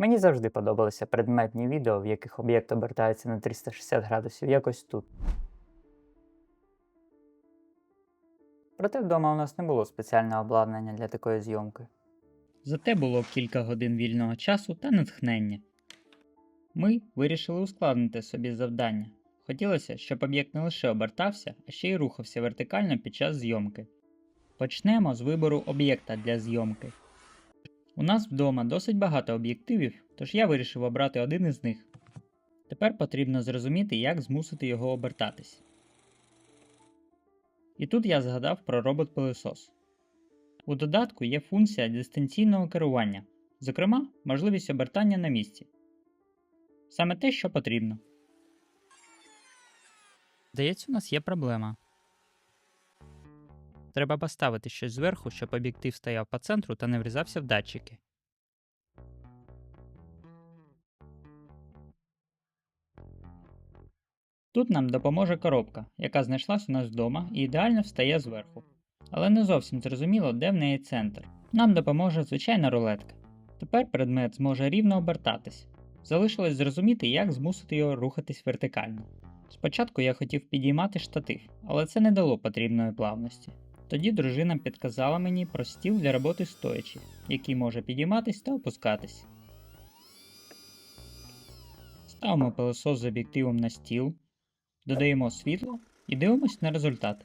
Мені завжди подобалися предметні відео, в яких об'єкт обертається на 360 градусів, якось тут. Проте вдома у нас не було спеціального обладнання для такої зйомки. Зате було кілька годин вільного часу та натхнення. Ми вирішили ускладнити собі завдання. Хотілося, щоб об'єкт не лише обертався, а ще й рухався вертикально під час зйомки. Почнемо з вибору об'єкта для зйомки. У нас вдома досить багато об'єктивів, тож я вирішив обрати один із них. Тепер потрібно зрозуміти, як змусити його обертатись. І тут я згадав про робот-пилисос. У додатку є функція дистанційного керування, зокрема, можливість обертання на місці. Саме те, що потрібно. Здається, у нас є проблема. Треба поставити щось зверху, щоб об'єктив стояв по центру та не врізався в датчики. Тут нам допоможе коробка, яка знайшлась у нас вдома і ідеально встає зверху. Але не зовсім зрозуміло, де в неї центр. Нам допоможе звичайна рулетка. Тепер предмет зможе рівно обертатись. Залишилось зрозуміти, як змусити його рухатись вертикально. Спочатку я хотів підіймати штатив, але це не дало потрібної плавності. Тоді дружина підказала мені про стіл для роботи стоячи, який може підійматись та опускатись. Ставимо пилосос з об'єктивом на стіл, додаємо світло і дивимось на результат.